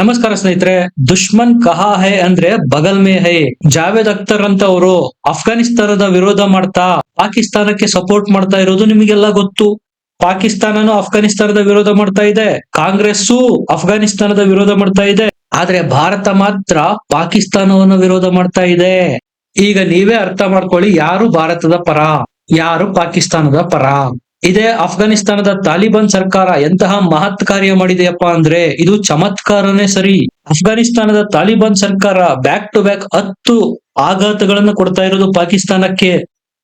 ನಮಸ್ಕಾರ ಸ್ನೇಹಿತರೆ, ದುಶ್ಮನ್ ಕಹಾ ಹೈ ಅಂದ್ರೆ ಬಗಲ್ ಮೇ ಹೈ. ಜಾವೇದ್ ಅಖ್ತರ್ ಅಂತ ಅವರು ಅಫ್ಘಾನಿಸ್ತಾನದ ವಿರೋಧ ಮಾಡ್ತಾ, ಪಾಕಿಸ್ತಾನಕ್ಕೆ ಸಪೋರ್ಟ್ ಮಾಡ್ತಾ ಇರೋದು ನಿಮಗೆಲ್ಲ ಗೊತ್ತು. ಪಾಕಿಸ್ತಾನನು ಅಫ್ಘಾನಿಸ್ತಾನದ ವಿರೋಧ ಮಾಡ್ತಾ ಇದೆ. ಕಾಂಗ್ರೆಸ್ಸು ಅಫ್ಘಾನಿಸ್ತಾನದ ವಿರೋಧ ಮಾಡ್ತಾ ಇದೆ. ಆದ್ರೆ ಭಾರತ ಮಾತ್ರ ಪಾಕಿಸ್ತಾನವನ್ನು ವಿರೋಧ ಮಾಡ್ತಾ ಇದೆ. ಈಗ ನೀವೇ ಅರ್ಥ ಮಾಡ್ಕೊಳ್ಳಿ, ಯಾರು ಭಾರತದ ಪರ, ಯಾರು ಪಾಕಿಸ್ತಾನದ ಪರ? ಇದೇ ಅಫ್ಘಾನಿಸ್ತಾನದ ತಾಲಿಬಾನ್ ಸರ್ಕಾರ ಎಂತಹ ಮಹತ್ ಕಾರ್ಯ ಮಾಡಿದೆಯಪ್ಪ ಅಂದ್ರೆ ಇದು ಚಮತ್ಕಾರನೇ ಸರಿ. ಅಫ್ಘಾನಿಸ್ತಾನದ ತಾಲಿಬಾನ್ ಸರ್ಕಾರ ಬ್ಯಾಕ್ ಟು ಬ್ಯಾಕ್ ಹತ್ತು ಆಘಾತಗಳನ್ನು ಕೊಡ್ತಾ ಇರೋದು ಪಾಕಿಸ್ತಾನಕ್ಕೆ.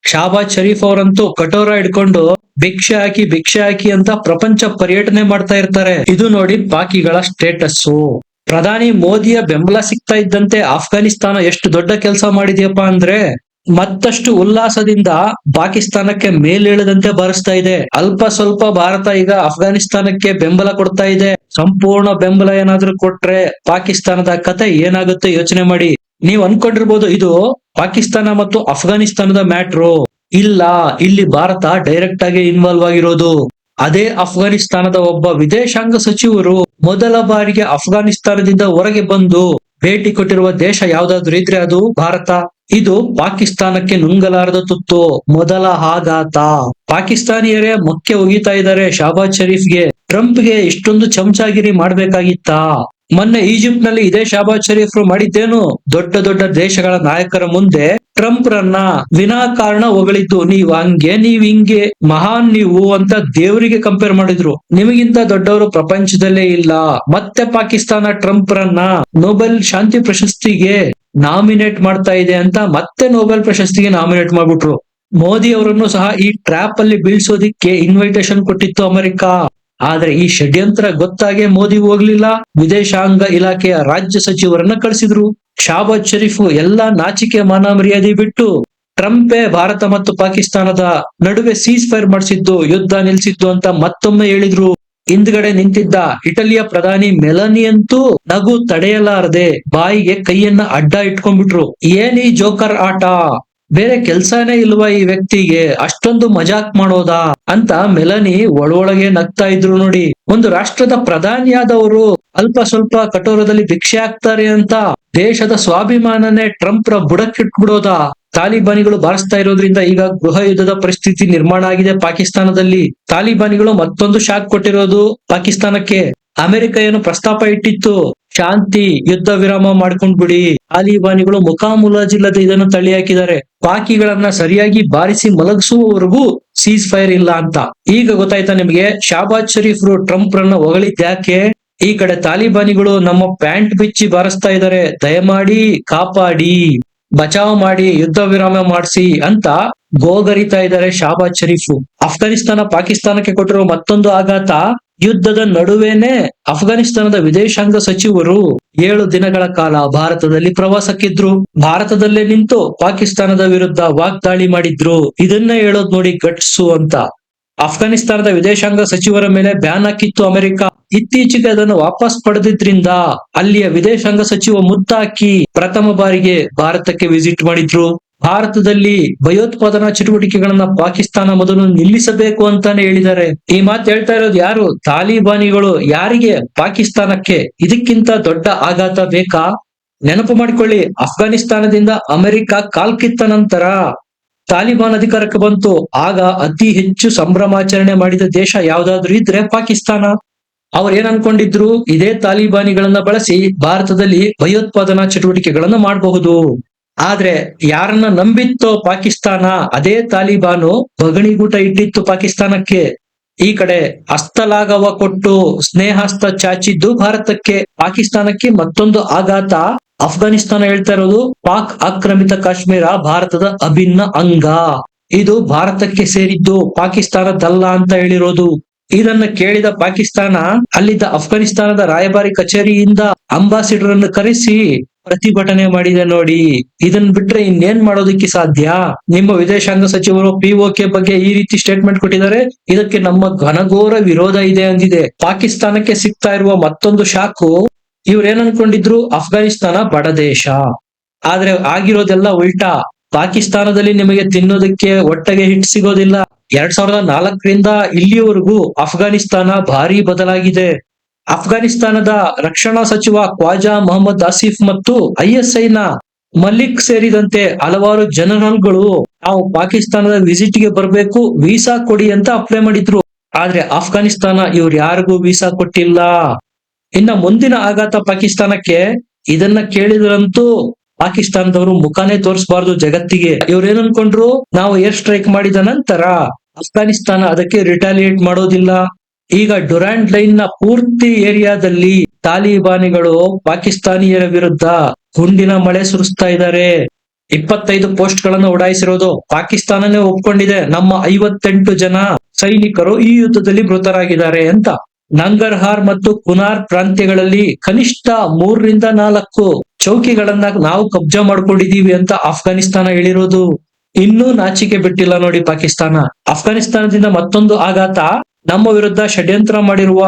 ಶಾಬಾಜ್ ಶರೀಫ್ ಅವರಂತೂ ಕಟೋರ ಹಿಡ್ಕೊಂಡು ಭಿಕ್ಷೆ ಹಾಕಿ ಭಿಕ್ಷೆ ಹಾಕಿ ಅಂತ ಪ್ರಪಂಚ ಪರ್ಯಟನೆ ಮಾಡ್ತಾ ಇರ್ತಾರೆ. ಇದು ನೋಡಿ ಪಾಕಿಗಳ ಸ್ಟೇಟಸ್ಸು. ಪ್ರಧಾನಿ ಮೋದಿಯ ಬೆಂಬಲ ಸಿಗ್ತಾ ಇದ್ದಂತೆ ಅಫ್ಘಾನಿಸ್ತಾನ ಎಷ್ಟು ದೊಡ್ಡ ಕೆಲಸ ಮಾಡಿದ್ಯಪ್ಪ ಅಂದ್ರೆ ಮತ್ತಷ್ಟು ಉಲ್ಲಾಸದಿಂದ ಪಾಕಿಸ್ತಾನಕ್ಕೆ ಮೇಲೇಳದಂತೆ ಬಾರಿಸ್ತಾ ಇದೆ. ಅಲ್ಪ ಸ್ವಲ್ಪ ಭಾರತ ಈಗ ಅಫ್ಘಾನಿಸ್ತಾನಕ್ಕೆ ಬೆಂಬಲ ಕೊಡ್ತಾ ಇದೆ. ಸಂಪೂರ್ಣ ಬೆಂಬಲ ಏನಾದ್ರೂ ಕೊಟ್ರೆ ಪಾಕಿಸ್ತಾನದ ಕತೆ ಏನಾಗುತ್ತೆ ಯೋಚನೆ ಮಾಡಿ. ನೀವ್ ಅನ್ಕೊಂಡಿರ್ಬೋದು ಇದು ಪಾಕಿಸ್ತಾನ ಮತ್ತು ಅಫ್ಘಾನಿಸ್ತಾನದ ಮ್ಯಾಟ್ರು. ಇಲ್ಲ, ಇಲ್ಲಿ ಭಾರತ ಡೈರೆಕ್ಟ್ ಆಗಿ ಇನ್ವಾಲ್ವ್ ಆಗಿರೋದು. ಅದೇ ಅಫ್ಘಾನಿಸ್ತಾನದ ಒಬ್ಬ ವಿದೇಶಾಂಗ ಸಚಿವರು ಮೊದಲ ಬಾರಿಗೆ ಅಫ್ಘಾನಿಸ್ತಾನದಿಂದ ಹೊರಗೆ ಬಂದು ಭೇಟಿ ಕೊಟ್ಟಿರುವ ದೇಶ ಯಾವ್ದಾದ್ರು ಇದ್ರೆ ಅದು ಭಾರತ. ಇದು ಪಾಕಿಸ್ತಾನಕ್ಕೆ ನುಂಗಲಾರದ ತುತ್ತು. ಮೊದಲ ಆಘಾತ. ಪಾಕಿಸ್ತಾನಿಯರೇ ಮೊಕ್ಕೆ ಒಗಿತಾ ಇದ್ದಾರೆ. ಶಾಬಾಜ್ ಶರೀಫ್ಗೆ, ಟ್ರಂಪ್ಗೆ ಇಷ್ಟೊಂದು ಚಮಚಾಗಿರಿ ಮಾಡ್ಬೇಕಾಗಿತ್ತಾ? ಮೊನ್ನೆ ಈಜಿಪ್ಟ್ನಲ್ಲಿ ಇದೇ ಶಾಬಾಜ್ ಶರೀಫ್ ಮಾಡಿದ್ದೇನು? ದೊಡ್ಡ ದೊಡ್ಡ ದೇಶಗಳ ನಾಯಕರ ಮುಂದೆ ಟ್ರಂಪ್ ರನ್ನ ವಿನಾಕಾರಣ ಹೊಗಳಿದ್ದು, ನೀವ್ ಹಂಗೆ, ನೀವ್ ಹಿಂಗೆ, ಮಹಾನ್ ನೀವು ಅಂತ ದೇವರಿಗೆ ಕಂಪೇರ್ ಮಾಡಿದ್ರು. ನಿಮಗಿಂತ ದೊಡ್ಡವರು ಪ್ರಪಂಚದಲ್ಲೇ ಇಲ್ಲ. ಮತ್ತೆ ಪಾಕಿಸ್ತಾನ ಟ್ರಂಪ್ ರನ್ನ ನೋಬೆಲ್ ಶಾಂತಿ ಪ್ರಶಸ್ತಿಗೆ ನಾಮಿನೇಟ್ ಮಾಡ್ತಾ ಇದೆ ಅಂತ ಮತ್ತೆ ನೋಬೆಲ್ ಪ್ರಶಸ್ತಿಗೆ ನಾಮಿನೇಟ್ ಮಾಡ್ಬಿಟ್ರು. ಮೋದಿ ಅವರನ್ನು ಸಹ ಈ ಟ್ರ್ಯಾಪ್ ಅಲ್ಲಿ ಬೀಳ್ಸೋದಿಕ್ಕೆ ಇನ್ವಿಟೇಷನ್ ಕೊಟ್ಟಿತ್ತು ಅಮೆರಿಕ. ಆದ್ರೆ ಈ ಷಡ್ಯಂತ್ರ ಗೊತ್ತಾಗೆ ಮೋದಿ ಹೋಗ್ಲಿಲ್ಲ. ವಿದೇಶಾಂಗ ಇಲಾಖೆಯ ರಾಜ್ಯ ಸಚಿವರನ್ನ ಕಳಿಸಿದ್ರು. ಶಾಬಾಜ್ ಶರೀಫ್ ಎಲ್ಲಾ ನಾಚಿಕೆ ಮಾನ ಮರ್ಯಾದೆ ಬಿಟ್ಟು ಟ್ರಂಪೇ ಭಾರತ ಮತ್ತು ಪಾಕಿಸ್ತಾನದ ನಡುವೆ ಸೀಸ್ ಫೈರ್ ಮಾಡಿಸಿದ್ದು, ಯುದ್ಧ ನಿಲ್ಸಿದ್ದು ಅಂತ ಮತ್ತೊಮ್ಮೆ ಹೇಳಿದ್ರು. ಹಿಂದ್ಗಡೆ ನಿಂತಿದ್ದ ಇಟಲಿಯ ಪ್ರಧಾನಿ ಮೆಲನಿ ಅಂತೂ ನಗು ತಡೆಯಲಾರದೆ ಬಾಯಿಗೆ ಕೈಯನ್ನ ಅಡ್ಡ ಇಟ್ಕೊಂಡ್ಬಿಟ್ರು. ಏನ್ ಈ ಜೋಕರ್ ಆಟ? ಬೇರೆ ಕೆಲ್ಸನೇ ಇಲ್ವಾ ಈ ವ್ಯಕ್ತಿಗೆ? ಅಷ್ಟೊಂದು ಮಜಾಕ್ ಮಾಡೋದಾ? ಅಂತ ಮೆಲನಿ ಒಳೊಳಗೆ ನಗ್ತಾ ಇದ್ರು ನೋಡಿ. ಒಂದು ರಾಷ್ಟ್ರದ ಪ್ರಧಾನಿಯಾದವರು ಅಲ್ಪ ಸ್ವಲ್ಪ ಕಠೋರದಲ್ಲಿ ಭಿಕ್ಷೆ ಆಗ್ತಾರೆ ಅಂತ ದೇಶದ ಸ್ವಾಭಿಮಾನನೇ ಟ್ರಂಪ್ ರ ಬುಡಕ್ಕಿಟ್ಬಿಡೋದ? ತಾಲಿಬಾನಿಗಳು ಬಾರಿಸ್ತಾ ಇರೋದ್ರಿಂದ ಈಗ ಗೃಹ ಯುದ್ಧದ ಪರಿಸ್ಥಿತಿ ನಿರ್ಮಾಣ ಆಗಿದೆ ಪಾಕಿಸ್ತಾನದಲ್ಲಿ. ತಾಲಿಬಾನಿಗಳು ಮತ್ತೊಂದು ಶಾಕ್ ಕೊಟ್ಟಿರೋದು ಪಾಕಿಸ್ತಾನಕ್ಕೆ. ಅಮೆರಿಕ ಏನು ಪ್ರಸ್ತಾಪ ಇಟ್ಟಿತ್ತು? ಶಾಂತಿ, ಯುದ್ಧ ವಿರಾಮ ಮಾಡ್ಕೊಂಡ್ ಬಿಡಿ. ತಾಲಿಬಾನಿಗಳು ಮುಖಾಮುಲಾಜಿಲ್ಲದೆ ಇದನ್ನು ತಳ್ಳಿ ಹಾಕಿದ್ದಾರೆ ಪಾಕಿಗಳನ್ನ ಸರಿಯಾಗಿ ಬಾರಿಸಿ ಮಲಗಿಸುವವರೆಗೂ ಸೀಸ್ ಫೈರ್ ಇಲ್ಲ ಅಂತ. ಈಗ ಗೊತ್ತಾಯ್ತಾ ನಿಮಗೆ, ಶಾಬಾಜ್ ಶರೀಫ್ರು ಟ್ರಂಪ್ ರನ್ನ ಹೊಗಳಿದ್ಯಾಕೆ ಈ ಕಡೆ ತಾಲಿಬಾನಿಗಳು ನಮ್ಮ ಪ್ಯಾಂಟ್ ಬಿಚ್ಚಿ ಬಾರಿಸ್ತಾ ಇದ್ದಾರೆ. ದಯಮಾಡಿ ಕಾಪಾಡಿ. ಬಚಾವ್ ಮಾಡಿ, ಯುದ್ಧ ವಿರಾಮ ಮಾಡಿಸಿ ಅಂತ ಗೋಗರಿತಾ ಇದ್ದಾರೆ ಶಾಬಾಜ್ ಶರೀಫ್ ಅಫ್ಘಾನಿಸ್ತಾನ ಪಾಕಿಸ್ತಾನಕ್ಕೆ ಕೊಟ್ಟಿರುವ ಮತ್ತೊಂದು ಆಘಾತ ಯುದ್ಧದ ನಡುವೆನೆ ಅಫ್ಘಾನಿಸ್ತಾನದ ವಿದೇಶಾಂಗ ಸಚಿವರು ಏಳು ದಿನಗಳ ಕಾಲ ಭಾರತದಲ್ಲಿ ಪ್ರವಾಸಕ್ಕಿದ್ರು. ಭಾರತದಲ್ಲೇ ನಿಂತು ಪಾಕಿಸ್ತಾನದ ವಿರುದ್ಧ ವಾಗ್ದಾಳಿ ಮಾಡಿದ್ರು. ಇದನ್ನ ಹೇಳೋದ್ ನೋಡಿ ಗಟ್ಸು ಅಂತ. ಅಫ್ಘಾನಿಸ್ತಾನದ ವಿದೇಶಾಂಗ ಸಚಿವರ ಮೇಲೆ ಬ್ಯಾನ್ ಹಾಕಿತ್ತು ಅಮೆರಿಕ. ಇತ್ತೀಚೆಗೆ ಅದನ್ನು ವಾಪಸ್ ಪಡೆದಿದ್ರಿಂದ ಅಲ್ಲಿಯ ವಿದೇಶಾಂಗ ಸಚಿವ ಮುತ್ತಾಕಿ ಪ್ರಥಮ ಬಾರಿಗೆ ಭಾರತಕ್ಕೆ ವಿಸಿಟ್ ಮಾಡಿದ್ರು. ಭಾರತದಲ್ಲಿ ಭಯೋತ್ಪಾದನಾ ಚಟುವಟಿಕೆಗಳನ್ನ ಪಾಕಿಸ್ತಾನ ಮೊದಲು ನಿಲ್ಲಿಸಬೇಕು ಅಂತಾನೆ ಹೇಳಿದ್ದಾರೆ. ಈ ಮಾತು ಹೇಳ್ತಾ ಇರೋದು ಯಾರು? ತಾಲಿಬಾನಿಗಳು ಯಾರಿಗೆ ಪಾಕಿಸ್ತಾನಕ್ಕೆ ಇದಕ್ಕಿಂತ ದೊಡ್ಡ ಆಘಾತ ಬೇಕಾ? ನೆನಪು ಮಾಡಿಕೊಳ್ಳಿ ಅಫ್ಘಾನಿಸ್ತಾನದಿಂದ ಅಮೆರಿಕ ಕಾಲ್ಕಿತ್ತ ನಂತರ ತಾಲಿಬಾನ್ ಅಧಿಕಾರಕ್ಕೆ ಬಂತು. ಆಗ ಅತಿ ಹೆಚ್ಚು ಸಂಭ್ರಮಾಚರಣೆ ಮಾಡಿದ ದೇಶ ಯಾವ್ದಾದ್ರು ಇದ್ರೆ ಪಾಕಿಸ್ತಾನ. ಅವ್ರು ಏನ್ ಅನ್ಕೊಂಡಿದ್ರು? ಇದೇ ತಾಲಿಬಾನಿಗಳನ್ನ ಬಳಸಿ ಭಾರತದಲ್ಲಿ ಭಯೋತ್ಪಾದನಾ ಚಟುವಟಿಕೆಗಳನ್ನ ಮಾಡಬಹುದು. ಆದ್ರೆ ಯಾರನ್ನ ನಂಬಿತ್ತೋ ಪಾಕಿಸ್ತಾನ, ಅದೇ ತಾಲಿಬಾನು ಬಗಣಿಗೂಟ ಇಟ್ಟಿತ್ತು ಪಾಕಿಸ್ತಾನಕ್ಕೆ. ಈ ಕಡೆ ಹಸ್ತಲಾಘವ ಕೊಟ್ಟು, ಸ್ನೇಹಸ್ತ ಚಾಚಿದ್ದು ಭಾರತಕ್ಕೆ, ಪಾಕಿಸ್ತಾನಕ್ಕೆ ಮತ್ತೊಂದು ಆಘಾತ. ಅಫ್ಘಾನಿಸ್ತಾನ ಹೇಳ್ತಾ ಇರೋದು ಪಾಕ್ ಆಕ್ರಮಿತ ಕಾಶ್ಮೀರ ಭಾರತದ ಅಭಿನ್ನ ಅಂಗ. ಇದು ಭಾರತಕ್ಕೆ ಸೇರಿದ್ದು ಪಾಕಿಸ್ತಾನದಲ್ಲ ಅಂತ ಹೇಳಿರೋದು. ಇದನ್ನ ಕೇಳಿದ ಪಾಕಿಸ್ತಾನ ಅಲ್ಲಿದ್ದ ಅಫ್ಘಾನಿಸ್ತಾನದ ರಾಯಭಾರಿ ಕಚೇರಿಯಿಂದ ಅಂಬಾಸಿಡರ್ ಅನ್ನು ಕರೆಸಿ ಪ್ರತಿಭಟನೆ ಮಾಡಿದೆ ನೋಡಿ. ಇದನ್ ಬಿಟ್ರೆ ಇನ್ನೇನ್ ಮಾಡೋದಕ್ಕೆ ಸಾಧ್ಯ? ನಿಮ್ಮ ವಿದೇಶಾಂಗ ಸಚಿವರು ಪಿಒಕೆ ಬಗ್ಗೆ ಈ ರೀತಿ ಸ್ಟೇಟ್ಮೆಂಟ್ ಕೊಟ್ಟಿದ್ದಾರೆ. ಇದಕ್ಕೆ ನಮ್ಮ ಘನಘೋರ ವಿರೋಧ ಇದೆ ಅಂದಿದೆ. ಪಾಕಿಸ್ತಾನಕ್ಕೆ ಸಿಗ್ತಾ ಇರುವ ಮತ್ತೊಂದು ಶಾಕು ಇವ್ರು ಏನ್ ಅನ್ಕೊಂಡಿದ್ರು? ಅಫ್ಘಾನಿಸ್ತಾನ ಬಡ ದೇಶ. ಆದ್ರೆ ಆಗಿರೋದೆಲ್ಲ ಉಲ್ಟಾ. ಪಾಕಿಸ್ತಾನದಲ್ಲಿ ನಿಮಗೆ ತಿನ್ನೋದಕ್ಕೆ ಒಟ್ಟಗೆ ಹಿಟ್ ಸಿಗೋದಿಲ್ಲ. ಎರಡ್ ಸಾವಿರದ ನಾಲ್ಕರಿಂದ ಇಲ್ಲಿಯವರೆಗೂ ಅಫ್ಘಾನಿಸ್ತಾನ ಭಾರಿ ಬದಲಾಗಿದೆ. ಅಫ್ಘಾನಿಸ್ತಾನದ ರಕ್ಷಣಾ ಸಚಿವ ಖ್ವಾಜಾ ಮೊಹಮ್ಮದ್ ಆಸಿಫ್ ಮತ್ತು ಐಎಸ್ಐ ನ ಮಲಿಕ್ ಸೇರಿದಂತೆ ಹಲವಾರು ಜನರಲ್ಗಳು ನಾವು ಪಾಕಿಸ್ತಾನದ ವಿಸಿಟ್ಗೆ ಬರಬೇಕು, ವೀಸಾ ಕೊಡಿ ಅಂತ ಅಪ್ಲೈ ಮಾಡಿದ್ರು. ಆದ್ರೆ ಅಫ್ಘಾನಿಸ್ತಾನ ಇವ್ರು ಯಾರಿಗೂ ವೀಸಾ ಕೊಟ್ಟಿಲ್ಲ. ಇನ್ನ ಮುಂದಿನ ಆಘಾತ ಪಾಕಿಸ್ತಾನಕ್ಕೆ ಇದನ್ನ ಕೇಳಿದ್ರಂತೂ ಪಾಕಿಸ್ತಾನದವರು ಮುಖಾನೇ ತೋರಿಸಬಾರ್ದು ಜಗತ್ತಿಗೆ. ಇವ್ರೇನ್ ಅನ್ಕೊಂಡ್ರು? ನಾವು ಏರ್ ಸ್ಟ್ರೈಕ್ ಮಾಡಿದ ನಂತರ ಅಫ್ಘಾನಿಸ್ತಾನ ಅದಕ್ಕೆ ರಿಟಾಲಿಯೇಟ್ ಮಾಡೋದಿಲ್ಲ. ಈಗ ಡುರಾಂಡ್ ಲೈನ್ನ ಪೂರ್ತಿ ಏರಿಯಾದಲ್ಲಿ ತಾಲಿಬಾನಿಗಳು ಪಾಕಿಸ್ತಾನಿಯರ ವಿರುದ್ಧ ಗುಂಡಿನ ಮಳೆ ಸುರಿಸ್ತಾ ಇದ್ದಾರೆ. ಇಪ್ಪತ್ತೈದು ಪೋಸ್ಟ್ಗಳನ್ನು ಉಡಾಯಿಸಿರೋದು ಪಾಕಿಸ್ತಾನನೇ ಒಪ್ಕೊಂಡಿದೆ. ನಮ್ಮ ಐವತ್ತೆಂಟು ಜನ ಸೈನಿಕರು ಈ ಯುದ್ಧದಲ್ಲಿ ಮೃತರಾಗಿದ್ದಾರೆ ಅಂತ. ನಂಗರ್ಹಾರ್ ಮತ್ತು ಕುನಾರ್ ಪ್ರಾಂತ್ಯಗಳಲ್ಲಿ ಕನಿಷ್ಠ ಮೂರರಿಂದ ನಾಲ್ಕು ಚೌಕಿಗಳನ್ನ ನಾವು ಕಬ್ಜಾ ಮಾಡ್ಕೊಂಡಿದೀವಿ ಅಂತ ಅಫ್ಘಾನಿಸ್ತಾನ ಹೇಳಿರೋದು. ಇನ್ನೂ ನಾಚಿಕೆ ಬಿಟ್ಟಿಲ್ಲ ನೋಡಿ ಪಾಕಿಸ್ತಾನ. ಅಫ್ಘಾನಿಸ್ತಾನದಿಂದ ಮತ್ತೊಂದು ಆಘಾತ, ನಮ್ಮ ವಿರುದ್ಧ ಷಡ್ಯಂತ್ರ ಮಾಡಿರುವ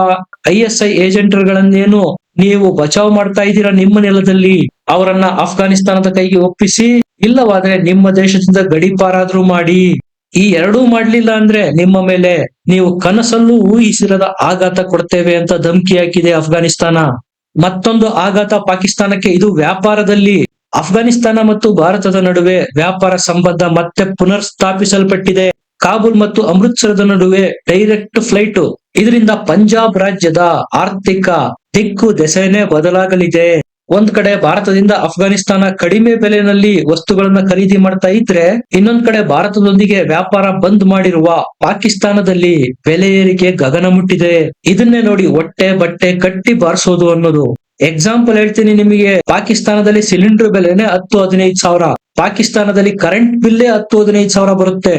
ಐ ಎಸ್ ಐ ಏಜೆಂಟರ್ಗಳನ್ನೇನು ನೀವು ಬಚಾವ್ ಮಾಡ್ತಾ ಇದ್ದೀರಾ ನಿಮ್ಮ ನೆಲದಲ್ಲಿ? ಅವರನ್ನ ಅಫ್ಘಾನಿಸ್ತಾನದ ಕೈಗೆ ಒಪ್ಪಿಸಿ, ಇಲ್ಲವಾದ್ರೆ ನಿಮ್ಮ ದೇಶದಿಂದ ಗಡಿಪಾರಾದ್ರೂ ಮಾಡಿ. ಈ ಎರಡೂ ಮಾಡ್ಲಿಲ್ಲ ಅಂದ್ರೆ ನಿಮ್ಮ ಮೇಲೆ ನೀವು ಕನಸಲ್ಲೂ ಊಹಿಸಿರದ ಆಘಾತ ಕೊಡ್ತೇವೆ ಅಂತ ಧಮಕಿ ಹಾಕಿದೆ ಅಫ್ಘಾನಿಸ್ತಾನ. ಮತ್ತೊಂದು ಆಘಾತ ಪಾಕಿಸ್ತಾನಕ್ಕೆ ಇದು ವ್ಯಾಪಾರದಲ್ಲಿ. ಅಫ್ಘಾನಿಸ್ತಾನ ಮತ್ತು ಭಾರತದ ನಡುವೆ ವ್ಯಾಪಾರ ಸಂಬಂಧ ಮತ್ತೆ ಪುನರ್ ಸ್ಥಾಪಿಸಲ್ಪಟ್ಟಿದೆ ಕಾಬೂಲ್ ಮತ್ತು ಅಮೃತ್ಸರದ ನಡುವೆ ಡೈರೆಕ್ಟ್ ಫ್ಲೈಟ್. ಇದರಿಂದ ಪಂಜಾಬ್ ರಾಜ್ಯದ ಆರ್ಥಿಕ ದಿಕ್ಕು, ದೆಸೆನೇ ಬದಲಾಗಲಿದೆ. ಒಂದ್ ಕಡೆ ಭಾರತದಿಂದ ಅಫ್ಘಾನಿಸ್ತಾನ ಕಡಿಮೆ ಬೆಲೆಯಲ್ಲಿ ವಸ್ತುಗಳನ್ನ ಖರೀದಿ ಮಾಡ್ತಾ ಇದ್ರೆ, ಇನ್ನೊಂದ್ ಕಡೆ ಭಾರತದೊಂದಿಗೆ ವ್ಯಾಪಾರ ಬಂದ್ ಮಾಡಿರುವ ಪಾಕಿಸ್ತಾನದಲ್ಲಿ ಬೆಲೆ ಏರಿಕೆ ಗಗನ ಮುಟ್ಟಿದೆ. ಇದನ್ನೇ ನೋಡಿ ಹೊಟ್ಟೆ ಬಟ್ಟೆ ಕಟ್ಟಿ ಬಾರಿಸೋದು ಅನ್ನೋದು. ಎಕ್ಸಾಂಪಲ್ ಹೇಳ್ತೀನಿ ನಿಮಗೆ. ಪಾಕಿಸ್ತಾನದಲ್ಲಿ ಸಿಲಿಂಡರ್ ಬೆಲೆನೆ ಹತ್ತು ಹದಿನೈದು ಸಾವಿರ. ಪಾಕಿಸ್ತಾನದಲ್ಲಿ ಕರೆಂಟ್ ಬಿಲ್ಲೇ ಹತ್ತು ಹದಿನೈದು ಸಾವಿರ ಬರುತ್ತೆ.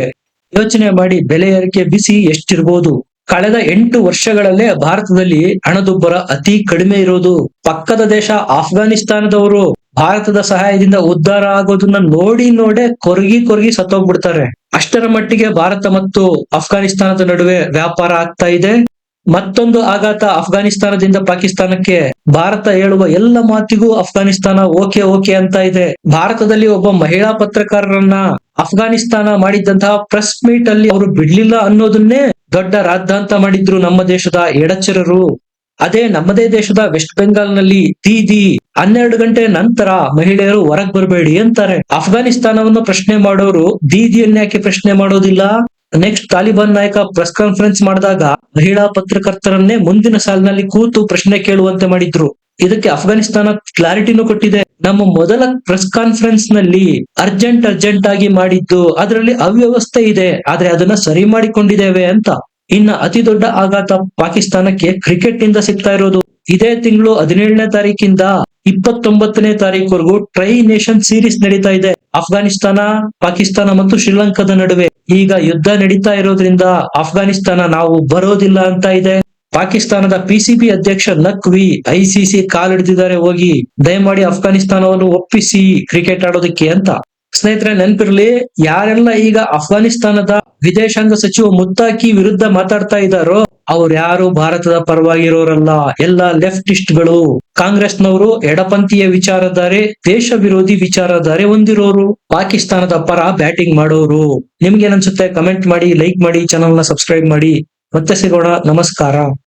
ಯೋಚನೆ ಮಾಡಿ ಬೆಲೆ ಏರಿಕೆ ಬಿಸಿ ಎಷ್ಟಿರ್ಬೋದು. ಕಳೆದ ಎಂಟು ವರ್ಷಗಳಲ್ಲೇ ಭಾರತದಲ್ಲಿ ಹಣದುಬ್ಬರ ಅತಿ ಕಡಿಮೆ ಇರೋದು ಪಕ್ಕದ ದೇಶ ಆಫ್ಘಾನಿಸ್ತಾನದವರು. ಭಾರತದ ಸಹಾಯದಿಂದ ಉದ್ಧಾರ ಆಗೋದನ್ನ ನೋಡಿ ನೋಡೆ ಕೊರಗಿ ಕೊರಗಿ ಸತ್ತೋಗ್ಬಿಡ್ತಾರೆ. ಅಷ್ಟರ ಮಟ್ಟಿಗೆ ಭಾರತ ಮತ್ತು ಅಫ್ಘಾನಿಸ್ತಾನದ ನಡುವೆ ವ್ಯಾಪಾರ ಆಗ್ತಾ ಇದೆ. ಮತ್ತೊಂದು ಆಘಾತ ಅಫ್ಘಾನಿಸ್ತಾನದಿಂದ ಪಾಕಿಸ್ತಾನಕ್ಕೆ. ಭಾರತ ಹೇಳುವ ಎಲ್ಲ ಮಾತಿಗೂ ಅಫ್ಘಾನಿಸ್ತಾನ ಓಕೆ ಓಕೆ ಅಂತ ಇದೆ. ಭಾರತದಲ್ಲಿ ಒಬ್ಬ ಮಹಿಳಾ ಪತ್ರಕಾರರನ್ನ ಅಫ್ಘಾನಿಸ್ತಾನ ಮಾಡಿದ್ದಂತಹ ಪ್ರೆಸ್ ಮೀಟ್ ಅಲ್ಲಿ ಅವರು ಬಿಡ್ಲಿಲ್ಲ ಅನ್ನೋದನ್ನೇ ದೊಡ್ಡ ರಾದ್ದಾಂತ ಮಾಡಿದ್ರು ನಮ್ಮ ದೇಶದ ಎಡಚರರು. ಅದೇ ನಮ್ಮದೇ ದೇಶದ ವೆಸ್ಟ್ ಬೆಂಗಾಲ್ನಲ್ಲಿ ದೀದಿ ಹನ್ನೆರಡು ಗಂಟೆ ನಂತರ ಮಹಿಳೆಯರು ಹೊರಗ್ ಬರಬೇಡಿ ಅಂತಾರೆ. ಅಫ್ಘಾನಿಸ್ತಾನವನ್ನು ಪ್ರಶ್ನೆ ಮಾಡೋರು ದೀದಿಯನ್ನ ಯಾಕೆ ಪ್ರಶ್ನೆ ಮಾಡೋದಿಲ್ಲ? ನೆಕ್ಸ್ಟ್ ತಾಲಿಬಾನ್ ನಾಯಕ ಪ್ರೆಸ್ ಕಾನ್ಫರೆನ್ಸ್ ಮಾಡಿದಾಗ ಮಹಿಳಾ ಪತ್ರಕರ್ತರನ್ನೇ ಮುಂದಿನ ಸಾಲಿನಲ್ಲಿ ಕೂತು ಪ್ರಶ್ನೆ ಕೇಳುವಂತೆ ಮಾಡಿದ್ರು. ಇದಕ್ಕೆ ಅಫ್ಘಾನಿಸ್ತಾನ ಕ್ಲಾರಿಟಿನೂ ಕೊಟ್ಟಿದೆ. ನಮ್ಮ ಮೊದಲ ಪ್ರೆಸ್ ಕಾನ್ಫರೆನ್ಸ್ನಲ್ಲಿ ಅರ್ಜೆಂಟ್ ಅರ್ಜೆಂಟ್ ಆಗಿ ಮಾಡಿದ್ದು, ಅದರಲ್ಲಿ ಅವ್ಯವಸ್ಥೆ ಇದೆ. ಆದ್ರೆ ಅದನ್ನ ಸರಿ ಮಾಡಿಕೊಂಡಿದ್ದೇವೆ ಅಂತ. ಇನ್ನ ಅತಿ ದೊಡ್ಡ ಆಘಾತ ಪಾಕಿಸ್ತಾನಕ್ಕೆ ಕ್ರಿಕೆಟ್ನಿಂದ ಸಿಗ್ತಾ ಇರೋದು. ಇದೇ ತಿಂಗಳು ಹದಿನೇಳನೇ ತಾರೀಕಿಂದ ಇಪ್ಪತ್ತೊಂಬತ್ತನೇ ತಾರೀಕುವರೆಗೂ ಟ್ರೈ ನೇಷನ್ ಸೀರೀಸ್ ನಡೀತಾ ಇದೆ. ಅಫ್ಘಾನಿಸ್ತಾನ, ಪಾಕಿಸ್ತಾನ ಮತ್ತು ಶ್ರೀಲಂಕಾದ ನಡುವೆ. ಈಗ ಯುದ್ಧ ನಡೀತಾ ಇರೋದ್ರಿಂದ ಅಫ್ಘಾನಿಸ್ತಾನ ನಾವು ಬರೋದಿಲ್ಲ ಅಂತ ಇದೆ. ಪಾಕಿಸ್ತಾನದ ಪಿಸಿಬಿ ಅಧ್ಯಕ್ಷ ನಕ್ವಿ ಐಸಿಸಿ ಕಾಲಿಡ್ತಿದ್ದಾರೆ ಹೋಗಿ ದಯಮಾಡಿ ಅಫ್ಘಾನಿಸ್ತಾನವನ್ನು ಒಪ್ಪಿಸಿ ಕ್ರಿಕೆಟ್ ಆಡೋದಕ್ಕೆ ಅಂತ. ಸ್ನೇಹಿತರೆ ನೆನಪಿರ್ಲಿ, ಯಾರೆಲ್ಲ ಈಗ ಅಫ್ಘಾನಿಸ್ತಾನದ ವಿದೇಶಾಂಗ ಸಚಿವ ಮುತ್ತಾಕಿ ವಿರುದ್ಧ ಮಾತಾಡ್ತಾ ಇದ್ದಾರೋ, ಅವ್ರು ಯಾರು ಭಾರತದ ಪರವಾಗಿರೋರಲ್ಲ. ಎಲ್ಲ ಲೆಫ್ಟಿಸ್ಟ್ಗಳು, ಕಾಂಗ್ರೆಸ್ನವರು ಎಡಪಂಥೀಯ ವಿಚಾರಧಾರೆ ದೇಶ ವಿರೋಧಿ ವಿಚಾರಧಾರೆ ಹೊಂದಿರೋರು, ಪಾಕಿಸ್ತಾನದ ಪರ ಬ್ಯಾಟಿಂಗ್ ಮಾಡೋರು. ನಿಮ್ಗೆ ಏನನ್ಸುತ್ತೆ ಕಮೆಂಟ್ ಮಾಡಿ, ಲೈಕ್ ಮಾಡಿ ಚಾನಲ್ನ ಸಬ್ಸ್ಕ್ರೈಬ್ ಮಾಡಿ. ಮತ್ತೆ ಸಿಗೋಣ. ನಮಸ್ಕಾರ.